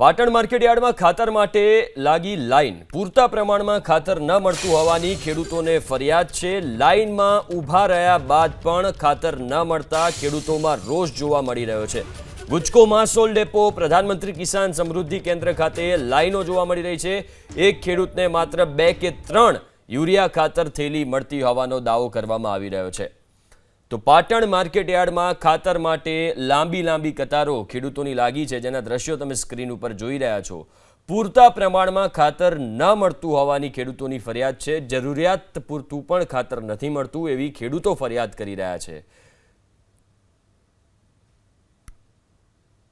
પાટણ માર્કેટયાર્ડમાં ખાતર માટે લાગી લાઈન. પૂરતા પ્રમાણમાં ખાતર ન મળતું હોવાની ખેડૂતોને ફરિયાદ છે. લાઈનમાં ઊભા રહ્યા બાદ પણ ખાતર ન મળતા ખેડૂતોમાં રોષ જોવા મળી રહ્યો છે. ગુજકો માસોલ ડેપો પ્રધાનમંત્રી કિસાન સમૃદ્ધિ કેન્દ્ર ખાતે લાઈનો જોવા મળી રહી છે. એક ખેડૂતને માત્ર બે કે ત્રણ યુરિયા ખાતર થેલી મળતી હોવાનો દાવો કરવામાં આવી રહ્યો છે. તો પાટણ માર્કેટ યાર્ડમાં ખાતર માટે લાંબી લાંબી કતારો ખેડૂતોની લાગી છે. જેના દ્રશ્યો તમે સ્ક્રીન ઉપર જોઈ રહ્યા છો. પૂરતા પ્રમાણમાં ખાતર ન મળતું હોવાની ખેડૂતોની ફરિયાદ છે. જરૂરિયાત પૂરતું પણ ખાતર નથી મળતું એવી ખેડૂતો ફરિયાદ કરી રહ્યા છે.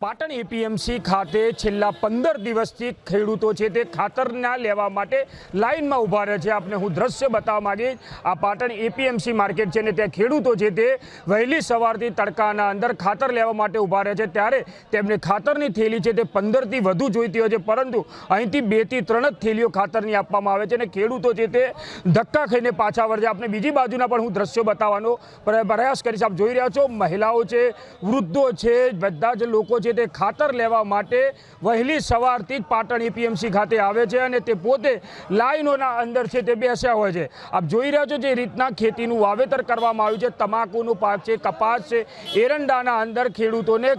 પાટણ એપીએમસી ખાતે છેલ્લા પંદર દિવસથી ખેડૂતો છે તે ખાતરના લેવા માટે લાઇનમાં ઊભા રહે છે. આપને હું દ્રશ્ય બતાવવા માગીશ, આ પાટણ એપીએમસી માર્કેટ છે ને ત્યાં ખેડૂતો છે તે વહેલી સવારથી તડકાના અંદર ખાતર લેવા માટે ઊભા રહે છે. ત્યારે તેમને ખાતરની થેલી છે તે પંદરથી વધુ જોઈતી હોય છે, પરંતુ અહીંથી બેથી ત્રણ જ થેલીઓ ખાતરની આપવામાં આવે છે અને ખેડૂતો છે તે ધક્કા ખાઈને પાછા વળે છે આપને બીજી બાજુના પણ હું દ્રશ્યો બતાવવાનો પ્રયાસ કરીશ. આપ જોઈ રહ્યા છો, મહિલાઓ છે, વૃદ્ધો છે, બધા જ લોકો છે તે ખાતર લેવા માટે વહેલી સવારથી જ પાટણ એપીએમસી ખાતે આવે છે અને તે પોતે લાઈનોના અંદર છે તે બેસ્યા હોય છે. આપ જોઈ રહ્યા છો જે રીતના ખેતીનું વાવેતર કરવામાં આવ્યું છે. તમાકુનું પાક છે, કપાસ છે, એરંડાના અંદર ખેડૂતોને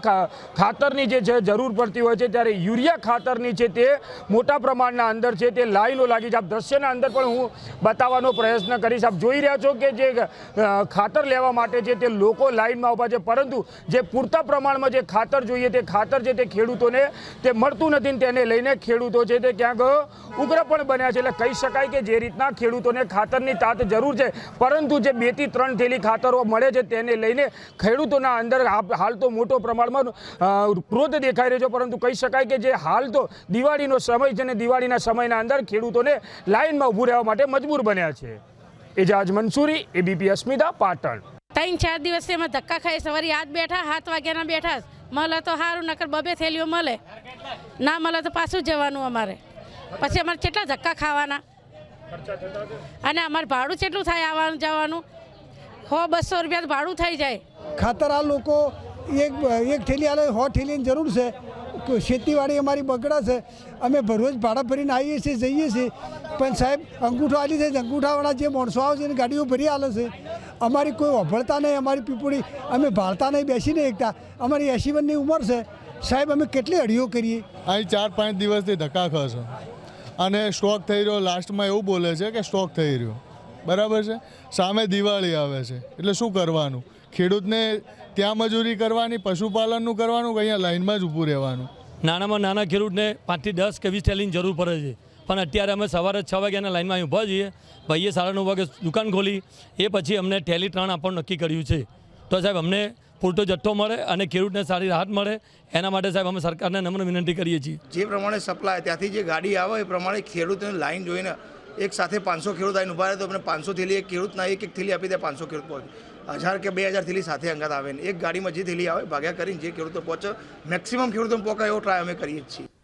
ખાતરની જે જરૂર પડતી હોય છે ત્યારે યુરિયા ખાતરની છે તે મોટા પ્રમાણના અંદર છે તે લાઈનો લાગી છે. આપ દ્રશ્યના અંદર પણ હું બતાવવાનો પ્રયત્ન કરીશ. આપ જોઈ રહ્યા છો કે જે ખાતર લેવા માટે છે તે લોકો લાઈનમાં ઊભા છે. પરંતુ જે પૂરતા પ્રમાણમાં જે ખાતર જોઈએ તે ખાતર છે તે ખેડૂતોને તે મળતું નથી તેને લઈને ખેડૂતો છે તે ક્યાંક ઉગ્ર પણ બન્યા છે. એટલે કહી શકાય કે જે રીતના ખેડૂતોને ખાતરની તાત જરૂર છે, પરંતુ જે બેથી ત્રણ થેલી ખાતરો મળે છે તેને લઈને ખેડૂતોના અંદર હાલ તો મોટો પ્રમાણમાં ક્રોધ દેખાઈ રહ્યો છે. પરંતુ કહી શકાય કે જે હાલ તો દિવાળીનો સમય છે અને દિવાળીના સમયના અંદર ખેડૂતોને લાઇનમાં ઊભું રહેવા માટે મજબૂર બન્યા છે. એજાજ મંસૂરી, એબીપી અસ્મિતા, પાટણ. ત્રણ ચાર દિવસથી અમે ધક્કા ખાઈ સવારે આજ બેઠા, સાત વાગ્યાના બેઠા. મળે તો સારું નકર બબે થેલીઓ મળે. ના મળે તો પાછું જવાનું અમારે. પછી અમારે કેટલા ધક્કા ખાવાના. અને અમારે ભાડું કેટલું થાય આવવાનું, જવાનું? હો, બસો રૂપિયા ભાડું થઈ જાય. ખાતર આ લોકો એક એક થેલી આલે સો થેલીની જરૂર છે. ખેતીવાડી અમારી બગડે છે. અમે રોજ ભાડા ભરીને આવીએ છીએ, જઈએ છીએ. પણ સાહેબ, અંગૂઠો આલી છે. અંગૂઠાવાળા જે માણસો આવે છે એને ગાડીઓ ભરી આલે છે. અમારી કોઈ વભળતા નહીં અમારી પીપળી અમે ભાળતા નહીં બેસીને એકતા. અમારી એસી વનની ઉંમર છે. સાહેબ અમે કેટલી અડીઓ કરીએ? અહીં ચાર પાંચ દિવસથી ધક્કા ખાશો અને સ્ટોક થઈ રહ્યો. લાસ્ટમાં એવું બોલે છે કે સ્ટોક થઈ રહ્યો. બરાબર છે? સામે દિવાળી આવે છે. એટલે શું કરવાનું? ખેડૂતને ત્યાં મજૂરી કરવાની પશુપાલનનું કરવાનું કે અહીંયા લાઇનમાં જ ઊભું રહેવાનું? નાનામાં નાના ખેડૂતને પાંચથી દસ કે વીસ થેલીની જરૂર પડે છે. પણ અત્યારે અમે સવારે છ વાગ્યાના લાઇનમાં અહીં ઊભા છીએ. ભાઈએ સાડા નવ વાગે દુકાન ખોલી. એ પછી અમને ઠેલી ત્રણ આપવાનું નક્કી કર્યું છે. તો સાહેબ, અમને પૂરતો જથ્થો મળે અને ખેડૂતને સારી રાહત મળે. એના માટે સાહેબ, અમે સરકારને નમ્ર વિનંતી કરીએ છીએ. જે પ્રમાણે સપ્લાય, ત્યાંથી જે ગાડી આવે, એ પ્રમાણે ખેડૂતને લાઈન જોઈને એક સાથે પાંચસો ખેડૂત આવીને ઊભા રહે તો અમને પાંચસો થેલી એક ખેડૂતના એક એક થેલી આપી દે, પાંચસો ખેડૂત પહોંચે. હજાર કે બે હજાર થેલી સાથે અંગત આવે ને એક ગાડીમાં જે થેલી આવે, ભાગ્યા કરીને જે ખેડૂતો પહોંચે, મેક્સિમમ ખેડૂતો પહોંચાય એવો ટ્રાય અમે કરીએ છીએ.